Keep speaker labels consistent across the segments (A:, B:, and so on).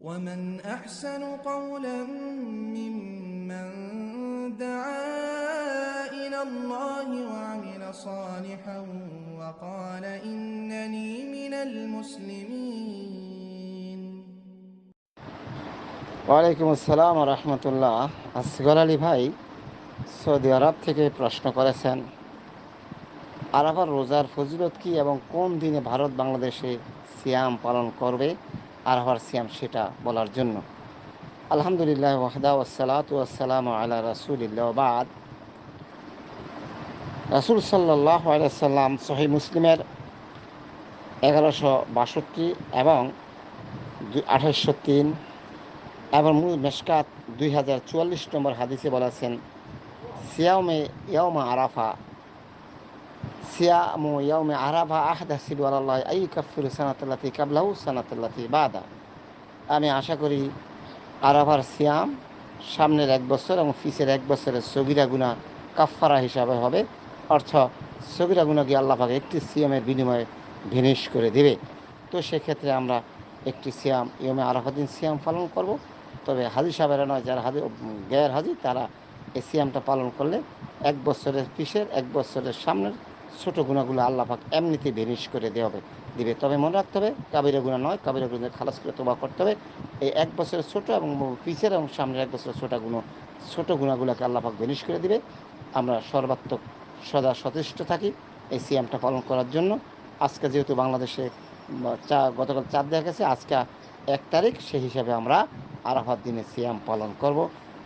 A: ومن أحسن قولا ممن دعا إلى الله وعمل صالحا وقال إنني من المسلمين
B: ওয়ালাইকুম আসসালাম রহমতুল্লাহ আসগর আলী ভাই সৌদি আরব থেকে প্রশ্ন করেছেন আরাফার রোজার ফজিলত কি এবং কোন দিনে ভারত বাংলাদেশে সিয়াম পালন করবে আরাফার সিয়াম সেটা বলার জন্য। আলহামদুলিল্লাহ ওয়াহদা ওসালাত ওয়াসালাম আলা রাসুলিল্লাহ বাদ। রাসুল সাল্লাহ আলাইসাল্লাম সহি মুসলিমের এগারোশো বাষট্টি এবং আঠাশশো তিন এবং মেশকাত দুই হাজার চুয়াল্লিশ নম্বর হাদিসে বলেছেন, সিয়ামে ইয়মা আরাফা সিয়ামু ইয়মে আরাফা আহদাসিবু আল্লাহ আই কাফির সানাতাল্লাতি কাবলাহু সানাতাল্লাতি বাদা আমি আশা করি আরাফার সিয়াম সামনের এক বছর এবং ফিসের এক বছরের সগিরা গুণা কাফারা হিসাবে হবে। অর্থ, সগিরা গুণাকে আল্লাহ পাকে একটি সিয়ামের বিনিময়ে ভিনিশ করে দেবে। তো সেক্ষেত্রে আমরা একটি সিয়াম, ইয়মে আরাফাদিন সিয়াম পালন করব। তবে হাজি সাহেবেরা নয়, যারা হাজি গ্যার হাজি, তারা এই সিয়ামটা পালন করলে এক বছরের পিসের এক বছরের সামনের ছোটো গুণাগুলো আল্লাহ পাক এমনিতে ভেনিশ করে দেওয়া হবে, দিবে। তবে মনে রাখতে হবে কাবিরা গুণা নয় কাবিরা গুণা খালাস করে তোবা করতে হবে। এই এক বছরের ছোটো এবং পিসের এবং সামনের এক বছরের ছোটো গুণ, ছোটো গুণাগুলোকে আল্লাহ পাক ভেনিশ করে দিবে। আমরা সর্বাত্মক সদা সচেষ্ট থাকি এই সিয়ামটা পালন করার জন্য। আজকে যেহেতু বাংলাদেশে চা, গতকাল চাঁদ দেখা গেছে, আজকে এক তারিখ, সেই হিসাবে আমরা আরাফাত দিনে সিয়াম পালন করব।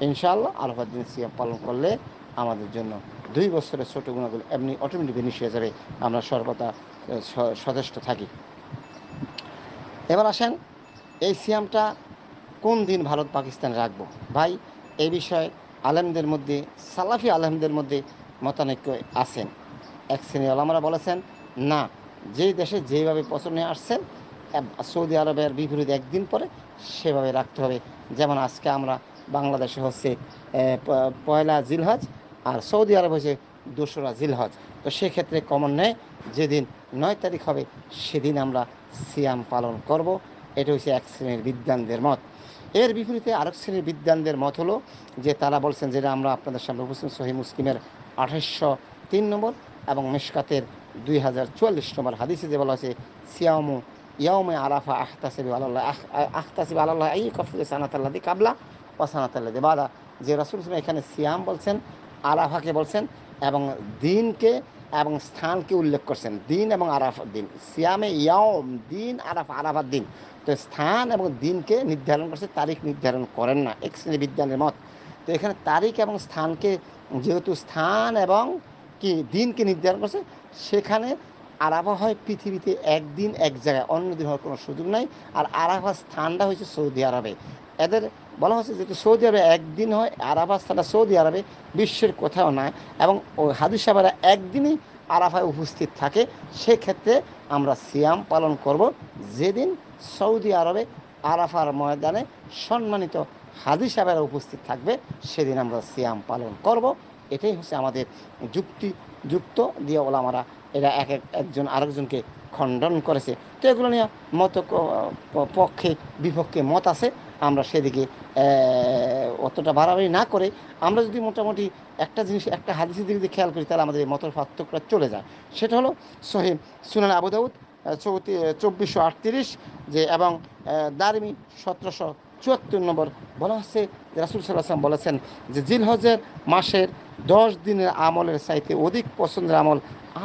B: ইনশাআল্লাহ আরাফাত দিনে সিয়াম পালন করলে আমাদের জন্য দুই বছরের ছোট গুণাগুলো এমনি অটোমেটিক বেনিশ হয়ে যাবে আমরা সর্বদা সচেষ্ট থাকি। এবার আসেন, এই সিয়ামটা কোন দিন ভারত পাকিস্তান রাখব? ভাই, এই বিষয়ে আলেমদের মধ্যে, সালাফি আলেমদের মধ্যে মতানৈক্য আছেন। এক শ্রেণি আলমারা বলেছেন, না, যেই দেশে যেভাবে পছন্দ আসছেন সৌদি আরবের বিপরীতে একদিন পরে সেভাবে রাখতে হবে। যেমন আজকে আমরা বাংলাদেশে হচ্ছে পয়লা জিলহজ আর সৌদি আরব হচ্ছে দোসরা জিলহজ। তো সেক্ষেত্রে কমন নেয় যেদিন নয় তারিখ হবে সেদিন আমরা সিয়াম পালন করব। এটা হচ্ছে এক শ্রেণির বিদ্যানদের মত। এর বিপরীতে আরেক শ্রেণির বিদ্যানদের মত হলো যে তারা বলছেন যেটা আমরা আপনাদের সামনে উপস্থিত সহি মুসলিমের আঠাশশো তিন নম্বর এবং মেশকাতের দুই হাজার চুয়াল্লিশ নম্বর হাদিসে যে বলা হয়েছে, সিয়ামু ইয়মে আরাফা আখতাসিব আল্লাহ আখতাসিব আল্লাহ এই কফিল সানাতাল্লাদি কাবলা ও সানাতাল্লাদি বাদা। যে রাসুল এখানে সিয়াম বলছেন আরাফাকে বলছেন এবং দিনকে এবং স্থানকে উল্লেখ করছেন। দিন এবং আরাফার দিন। সিয়ামে ইয়ম দিন, আরাফ আরাফার দিন। তো স্থান এবং দিনকে নির্ধারণ করছে, তারিখ নির্ধারণ করেন না। এক শ্রেণি বিজ্ঞানের মত। তো এখানে তারিখ এবং স্থানকে যেহেতু স্থান এবং কি দিনকে নির্ধারণ করছে, সেখানে আরাফা হয় পৃথিবীতে একদিন এক জায়গায় অন্য দিন হওয়ার কোনো সুযোগ নাই। আর আরাফা স্থানটা হয়েছে সৌদি আরবে। এদের বলা হচ্ছে যেহেতু সৌদি আরবে একদিন হয় আরাফা স্থানটা সৌদি আরবে, বিশ্বের কোথাও নয় এবং হাদিস সাহেবেরা একদিনই আরাফায় উপস্থিত থাকে। সেক্ষেত্রে আমরা সিয়াম পালন করব যেদিন সৌদি আরবে আরাফার ময়দানে সম্মানিত হাদিস সাহেবেরা উপস্থিত থাকবে, সেদিন আমরা সিয়াম পালন করব। এটাই হচ্ছে আমাদের যুক্তি, যুক্ত দিয়ে ওলামারা এরা এক এক একজন আরেকজনকে খণ্ডন করেছে। তো এগুলো নিয়ে মত পক্ষে, বিপক্ষে মত আছে। আমরা সেদিকে অতটা বাড়াবাড়ি না করে আমরা যদি মোটামুটি একটা জিনিস, একটা হাদিসের দিকে খেয়াল করি, তাহলে আমাদের মতের পার্থক্যটা চলে যায়। সেটা হলো সোহেব সুনান আবুদাউদ চৌতি, চব্বিশশো আটত্রিশ, যে এবং দারিমি সতেরোশো চুয়াত্তর নম্বর বলা হচ্ছে রাসুল সাল্লাহাম বলেছেন যে জিলহজের মাসের দশ দিনের আমলের চাইতে অধিক পছন্দের আমল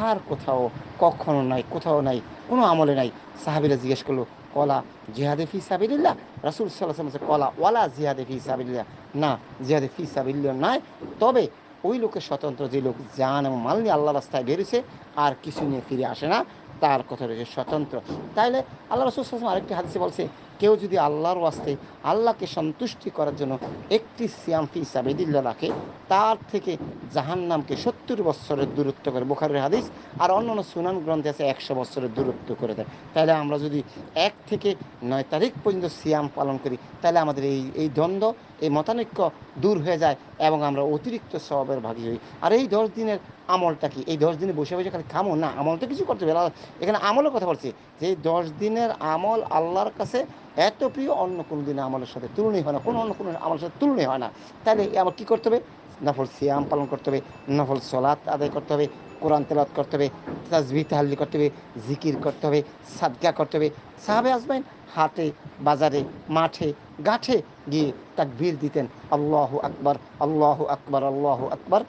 B: আর কোথাও, কখনো নাই, কোথাও নাই, কোনো আমলে নাই। সাহাবিরা জিজ্ঞেস করল, কলা জিহাদে ফি সাবিল্লা রাসুল সাল্লাহ কলা ওয়ালা জিহাদে ফি সাবিল্লা না, জিহাদে ফি সাবিল্লা নাই। তবে ওই লোকের স্বতন্ত্র যে লোক জান এবং মাল নিয়ে আল্লাহ রাস্তায় বেরিয়েছে, আর কিছু নিয়ে ফিরে আসে না, তার কথা রয়েছে স্বতন্ত্র। তাইলে আল্লাহ রসুল আরেকটি হাদিসে বলছে কেউ যদি আল্লাহর ওয়াস্তে আল্লাহকে সন্তুষ্টি করার জন্য একটি সিয়াম ফি সাবেদিল্লা রাখে, তার থেকে জাহান্নামকে সত্তর বছরের দূরত্ব করে, বোখারের হাদিস, আর অন্যান্য সুনান গ্রন্থে আছে একশো বছরের দূরত্ব করে দেয়। তাহলে আমরা যদি এক থেকে নয় তারিখ পর্যন্ত সিয়াম পালন করি, তাহলে আমাদের এই এই দ্বন্দ্ব এই মতানৈক্য দূর হয়ে যায় এবং আমরা অতিরিক্ত স্বভাবের ভাগী হই। আর এই দশ দিনের আমলটা কি? এই দশ দিনে বসে বসে খালি খামো? না, আমল তো কিছু করতে হবে। এখানে আমলের কথা বলছি। যে দশ দিনের আমল আল্লাহর কাছে এত প্রিয়, অন্য কোনো দিন আমলের সাথে তুলনাই হয় না। কোনো অন্য কোনো আমলের সাথে তুলনাই হয় না। তাহলে আমার কী করতে হবে? নফল সিয়াম পালন করতে হবে, নফল সলাৎ আদায় করতে হবে, কোরআন তেলাত করতে হবে তাজবি তাহাল্লি করতে হবে, জিকির করতে হবে সাদগা করতে হবে। সাহাবে আসবেন হাটে, বাজারে, মাঠে গাঠে গিয়ে তাকবীর দিতেন। আল্লাহ আকবার, আল্লাহ আকবর, আল্লাহু আকবার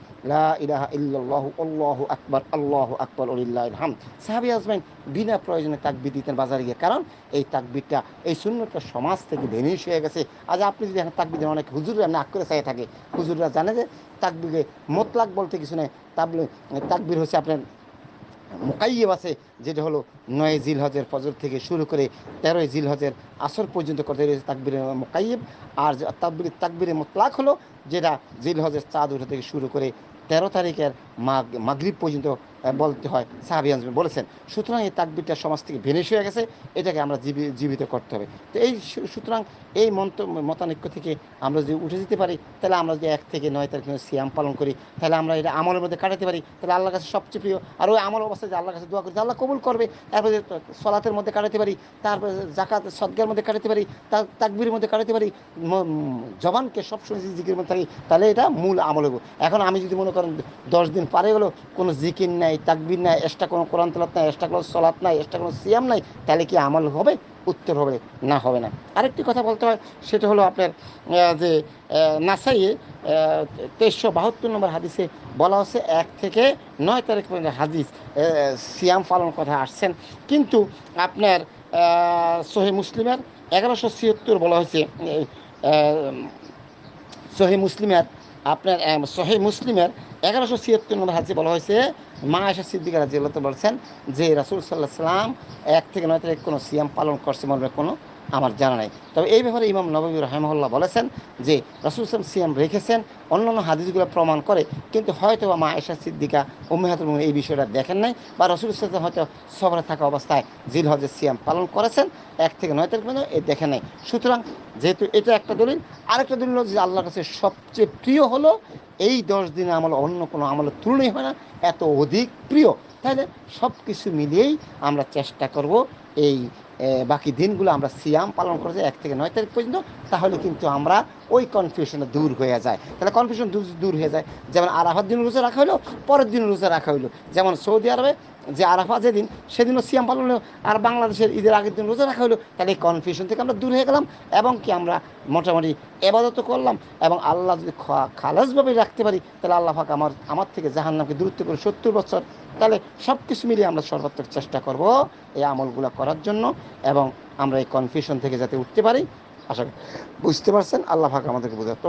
B: আল্লাহু আকবার আল্লাহু আকবার ওলিল্লাহিল হামদ সাহাবী আসবেন বিনা প্রয়োজনে তাকবীর দিতেন বাজারে গিয়ে। কারণ এই তাকবিরটা, এই শূন্যটা সমাজ থেকে ভেনিশ হয়ে গেছে। আজ আপনি যদি এখন তাকবীর দেন, অনেক হুজুররা নাক করে চাই থাকে। হুজুররা জানে যে তাকবীরে মোতলাক বলতে কিছু নেই। তাবলে তাকবীর হচ্ছে আপনার মোকাইয়েব আছে, যেটা হলো নয় জিল হজের ফজর থেকে শুরু করে তেরোই জিল হজের আসর পর্যন্ত করতে রয়েছে তাকবির মোকাইয়েব আর তাকবির তাকবির মোতলাক হলো, যেটা জিল হজের চাঁদ উঠে থেকে শুরু করে তেরো তারিখের মাগ মাগরীব পর্যন্ত বলতে হয়, সাহাবি আজমি বলেছেন, সুতরাং এই তাকবিরটা সমাজ থেকে ভেনিশ হয়ে গেছে, এটাকে আমরা জীবি- জীবিত করতে হবে। তো এই সুতরাং এই মন্ত, মতানৈক্য থেকে আমরা যদি উঠে যেতে পারি, তাহলে আমরা যদি এক থেকে নয় তারিখ সিয়াম পালন করি, তাহলে আমরা এটা আমলের মধ্যে কাটাতে পারি, তাহলে আল্লাহর কাছে সবচেয়ে প্রিয়। আর ওই আমল অবস্থায় যে আল্লাহর কাছে দোয়া করি আল্লাহ কবুল করবে, তারপরে সলাতের মধ্যে কাটাতে পারি, তারপরে জাকাত সদ্গার মধ্যে কাটাতে পারি, তার তাকবির মধ্যে কাটাতে পারি জবানকে সবসময় যদি জিকির মধ্যে থাকি, তাহলে এটা মূল আমল হব এখন আমি যদি মনে করেন দশ দিন পারে গেলো, কোনো জিকির নাই তাকবির নাই, এক্সট্রা কোনো কোরআন তলাত নাই, এক্সট্রা কোনো সলাৎ নাই, এক্সট্রা কোনো সিয়াম নাই, তাহলে কি আমল হবে, উত্তর হবে, না হবে না? আরেকটি কথা বলতে হয়, সেটা হলো আপনার যে নাসাইয়ে তেইশশো বাহাত্তর নম্বর হাদিসে বলা হচ্ছে এক থেকে নয় তারিখ পর্যন্ত হাদিস সিয়াম পালন কথা আসছেন। কিন্তু আপনার সহি মুসলিমের এগারোশো ছিয়াত্তর বলা হয়েছে সহি মুসলিমের আপনার সহি মুসলিমের এগারোশো ছিয়াত্তর নম্বর হাজি বলা হয়েছে, মা আয়সা সিদ্দিকা রাজিয়াল্লাহ বলছেন যে রাসুল সাল্লাহ সাল্লাম এক থেকে নয় তারিখ কোনো সিয়াম পালন করছে মনে কোনো আমার জানা নাই। তবে এই ব্যাপারে ইমাম নবী রহমল্লাহ বলেছেন যে রাসুল সাল্লাম সিয়াম রেখেছেন, অন্যান্য হাদিসগুলো প্রমাণ করে, কিন্তু হয়তো বা মা আয়সা সিদ্দিকা উম্মেহাতুল এই বিষয়টা দেখেন নাই বা রসুল সাল্লাম হয়তো সবরে থাকা অবস্থায় জিল হজের সিয়াম পালন করেছেন, এক থেকে নয় তারিখ পর্যন্ত এ দেখে নাই। সুতরাং যেহেতু এটা একটা দলিল, আরেকটা দলিল যে আল্লাহর কাছে সবচেয়ে প্রিয় হলো এই দশ দিনে আমল, অন্য কোনো আমলের তুলনাই হয় না, এত অধিক প্রিয়। তাহলে সব কিছু মিলিয়েই আমরা চেষ্টা করব এই বাকি দিনগুলো আমরা সিয়াম পালন করেছি এক থেকে নয় তারিখ পর্যন্ত, তাহলে কিন্তু আমরা ওই কনফিউশনটা দূর হয়ে যায়। তাহলে কনফিউশন দূর হয়ে যায়। যেমন আরাফার দিন রোজা রাখা হলো, পরের দিন রোজা রাখা হলো। যেমন সৌদি আরবে যে আরাফা যেদিন, সেদিনও সিয়াম পালন হলো। আর বাংলাদেশের ঈদের আগের দিন রোজা রাখা হলো, তাহলে এই কনফিউশন থেকে আমরা দূর হয়ে গেলাম এবং কি আমরা মোটামুটি এবাদত করলাম এবং আল্লাহ যদি খালাসভাবে রাখতে পারি, তাহলে আল্লাহ পাক আমার আমার থেকে জাহান্নামকে দূরত্ব করে সত্তর বছর তাহলে সব কিছু মিলিয়ে আমরা সর্বাত্মক চেষ্টা করব এই আমলগুলো করার জন্য এবং আমরা এই কনফিউশন থেকে যাতে উঠতে পারি। আশা করি বুঝতে পারছেন? আল্লাহ ফাঁকা আমাদেরকে বোঝার